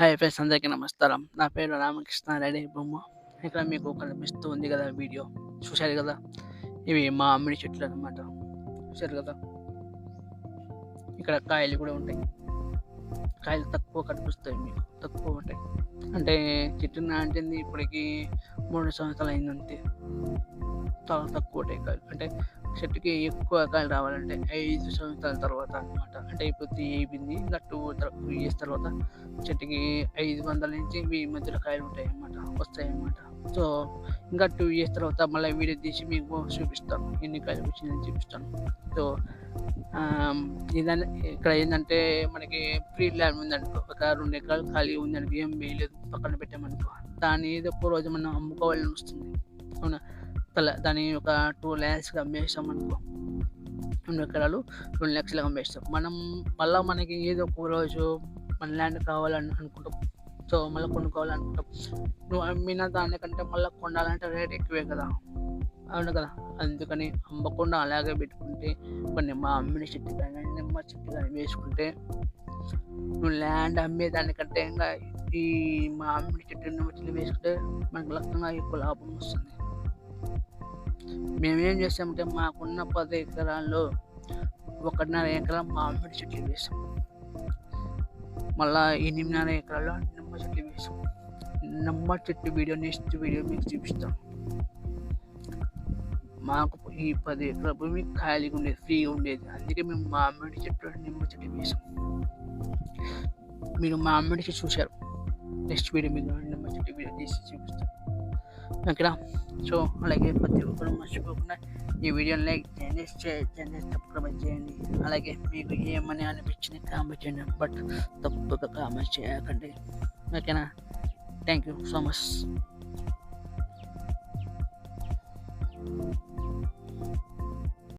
Hi friends అందరికీ నమస్కారం. నా పేరు రామకృష్ణ రెడ్డి బొమ్మ. ఇక్కడ మీకు కనిపిస్తూ ఉంది కదా వీడియో. చూశారు కదా? ఇవి మా అమ్మిడి చెట్లు అనమాట చూశారు కదా? ఇక్కడ కాయలు కూడా ఉంటాయి. కాయలు తక్కువ కనిపిస్తాయి మీకు. తక్కువ ఉంటాయి. అంటే చెట్టు నాటింది ఇప్పటికి మూడు సంవత్సరాలు అయిందంటే చాలా తక్కువ ఉంటాయి కాయలు. అంటే చెట్టుకి ఎక్కువ కాయలు రావాలంటే ఐదు సంవత్సరాల తర్వాత అనమాట అంటే ఇప్పుడు త్రీ అయిపోయింది ఇంకా టూ టూ ఇయర్స్ తర్వాత చెట్టుకి ఐదు వందల నుంచి వెయ్యి మధ్యలో కాయలు ఉంటాయి అన్నమాట వస్తాయి అన్నమాట సో ఇంకా టూ ఇయర్స్ తర్వాత మళ్ళీ వీడియో తీసి మీకు చూపిస్తాను ఎన్ని కాయలు వచ్చిందని చూపిస్తాను. సో ఇదంటే ఇక్కడ ఏంటంటే మనకి ఫ్రీ ల్యాండ్ ఉందనుకో ఒక రెండు ఎకరాలు ఖాళీ ఉందనుకో ఏం వేయలేదు పక్కన పెట్టామనుకో దాన్ని ఏదో ఒక రోజు మనం అమ్ముకోవాలని వస్తుంది. అవునా? అలా దాన్ని ఒక టూ ల్యాక్స్కి అమ్మేస్తాం అనుకో. రెండు ఎకరాలు రెండు లక్షలు అమ్మేస్తాం. మనం మళ్ళీ మనకి ఏదో ఒక రోజు మన ల్యాండ్ కావాలని అనుకుంటాం. సో మళ్ళీ కొనుక్కోవాలనుకుంటాం. నువ్వు అమ్మిన దానికంటే మళ్ళీ కొనాలంటే రేట్ ఎక్కువే కదా. అవును కదా? అందుకని అమ్మకుండా అలాగే పెట్టుకుంటే కొన్ని మా అమ్మిన చెట్టు కానీ నిమ్మ చెట్టు కానీ వేసుకుంటే నువ్వు ల్యాండ్ అమ్మేదానికంటే ఇంకా ఈ మా అమ్మిడి చెట్టు నిమ్మ చెట్టు వేసుకుంటే మనకు లక్షంగా ఎక్కువ లాభం వస్తుంది. మేమేం చేస్తామంటే మాకున్న పది ఎకరాల్లో ఒకటిన్నర ఎకరం మామిడి చెట్లు వేసాం. మళ్ళా ఎనిమిదిన్నర ఎకరాల్లో నిమ్మ చెట్లు వేసాం. నిమ్మ చెట్టు వీడియో నెక్స్ట్ వీడియో మీకు చూపిస్తాం. మాకు ఈ పది ఎకరాల భూమి ఖాళీగా ఉండేది ఫ్రీగా ఉండేది. అందుకే మేము మామిడి చెట్టు నిమ్మ చెట్టు వేసాం. మీరు మామిడి చెట్టు చూశారు. నెక్స్ట్ వీడియో మీకు నిమ్మ చెట్టు వీడియో తీసి చూపిస్తాం. ఓకేనా? సో అలాగే ప్రతి ఒక్కరు మర్చిపోకుండా ఈ వీడియోని లైక్ చేయండి షేర్ చేయండి సబ్స్క్రైబ్ చేయండి. అలాగే మీకు ఏమని అనిపించింది కామెంట్ చేయండి. బట్ తప్పుగా కామెంట్ చేయకండి. ఓకేనా? Thank you so much